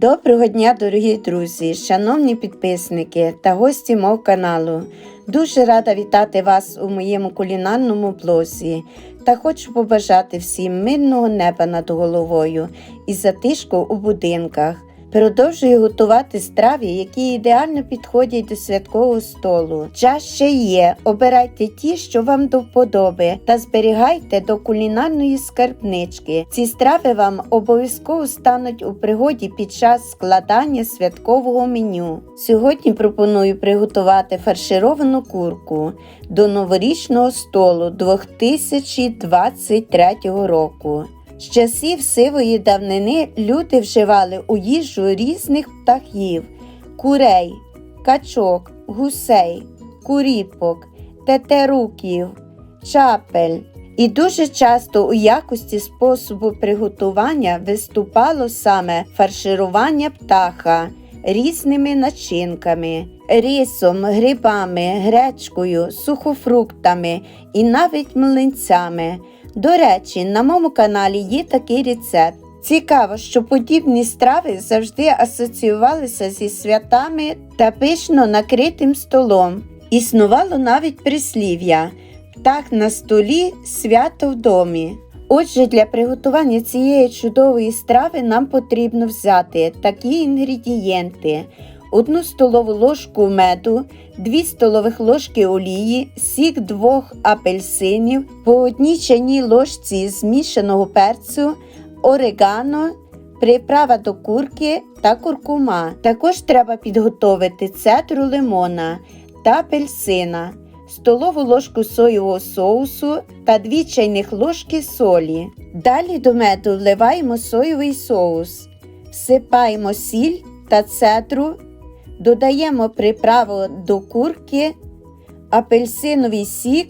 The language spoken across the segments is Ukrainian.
Доброго дня, дорогі друзі, шановні підписники та гості мого каналу. Дуже рада вітати вас у моєму кулінарному блозі та хочу побажати всім мирного неба над головою і затишку у будинках. Продовжую готувати страви, які ідеально підходять до святкового столу. Час ще є. Обирайте ті, що вам до вподоби, та зберігайте до кулінарної скарбнички. Ці страви вам обов'язково стануть у пригоді під час складання святкового меню. Сьогодні пропоную приготувати фаршировану курку до новорічного столу 2023 року. З часів сивої давнини люди вживали у їжу різних птахів, курей, качок, гусей, куріпок, тетеруків, чапель. І дуже часто у якості способу приготування виступало саме фарширування птаха різними начинками, рисом, грибами, гречкою, сухофруктами і навіть млинцями. До речі, на моєму каналі є такий рецепт. Цікаво, що подібні страви завжди асоціювалися зі святами та пишно накритим столом. Існувало навіть прислів'я птах на столі, свято в домі. Отже, для приготування цієї чудової страви нам потрібно взяти такі інгредієнти: 1 столову ложку меду, 2 столових ложки олії, сік двох апельсинів, по одній чайній ложці змішаного перцю, орегано, приправа до курки та куркума. Також треба підготовити цедру лимона та апельсина, столову ложку соєвого соусу та 2 чайних ложки солі. Далі до меду вливаємо соєвий соус, всипаємо сіль та цедру. Додаємо приправу до курки, апельсиновий сік,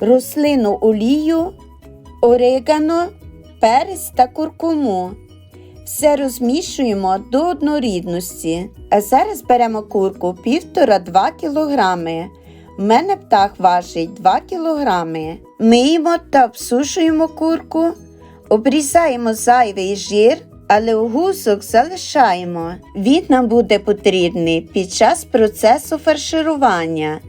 рослину олію, орегано, перець та куркуму. Все розмішуємо до однорідності. А зараз беремо курку 1,5-2 кг. У мене птах важить 2 кг. Миємо та обсушуємо курку, обрізаємо зайвий жир але гусок залишаємо. Він нам буде потрібний під час процесу фарширування.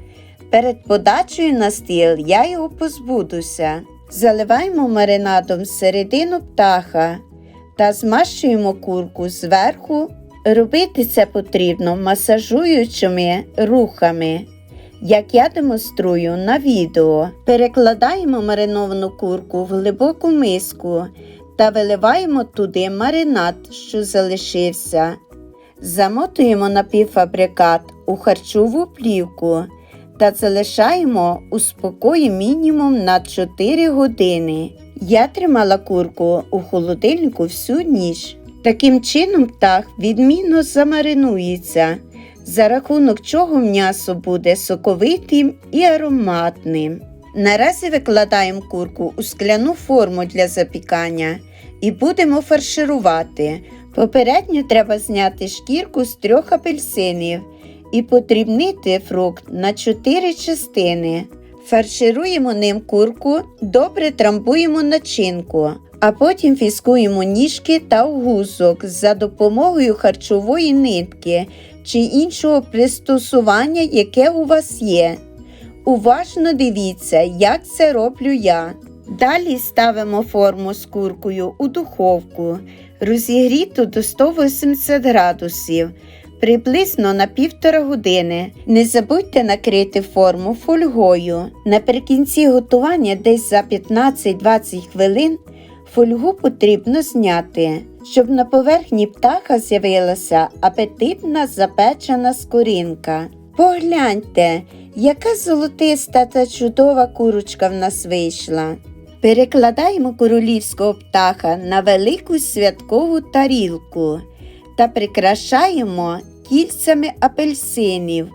Перед подачею на стіл я його позбудуся. Заливаємо маринадом середину птаха та змащуємо курку зверху. Робити це потрібно масажуючими рухами, як я демонструю на відео. Перекладаємо мариновану курку в глибоку миску та виливаємо туди маринад, що залишився. Замотуємо напівфабрикат у харчову плівку та залишаємо у спокої мінімум на 4 години. Я тримала курку у холодильнику всю ніч. Таким чином птах відмінно замаринується, за рахунок чого м'ясо буде соковитим і ароматним. Наразі викладаємо курку у скляну форму для запікання і будемо фарширувати. Попередньо треба зняти шкірку з трьох апельсинів і подрібнити фрукт на 4 частини. Фаршируємо ним курку, добре трамбуємо начинку, а потім фіскуємо ніжки та гузок за допомогою харчової нитки чи іншого пристосування, яке у вас є. Уважно дивіться, як це роблю я. Далі ставимо форму з куркою у духовку, розігріту до 180 градусів, приблизно на півтора години. Не забудьте накрити форму фольгою. Наприкінці готування десь за 15-20 хвилин фольгу потрібно зняти, щоб на поверхні птаха з'явилася апетитна запечена скоринка. Погляньте, яка золотиста та чудова курочка в нас вийшла. Перекладаємо королівського птаха на велику святкову тарілку та прикрашаємо кільцями апельсинів.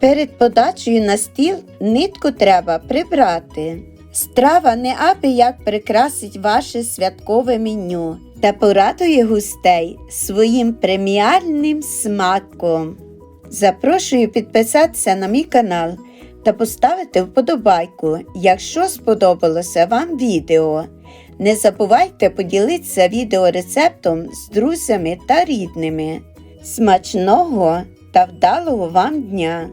Перед подачею на стіл нитку треба прибрати. Страва не аби як прикрасить ваше святкове меню та порадує гостей своїм преміальним смаком. Запрошую підписатися на мій канал та поставити вподобайку, якщо сподобалося вам відео. Не забувайте поділитися відеорецептом з друзями та рідними. Смачного та вдалого вам дня!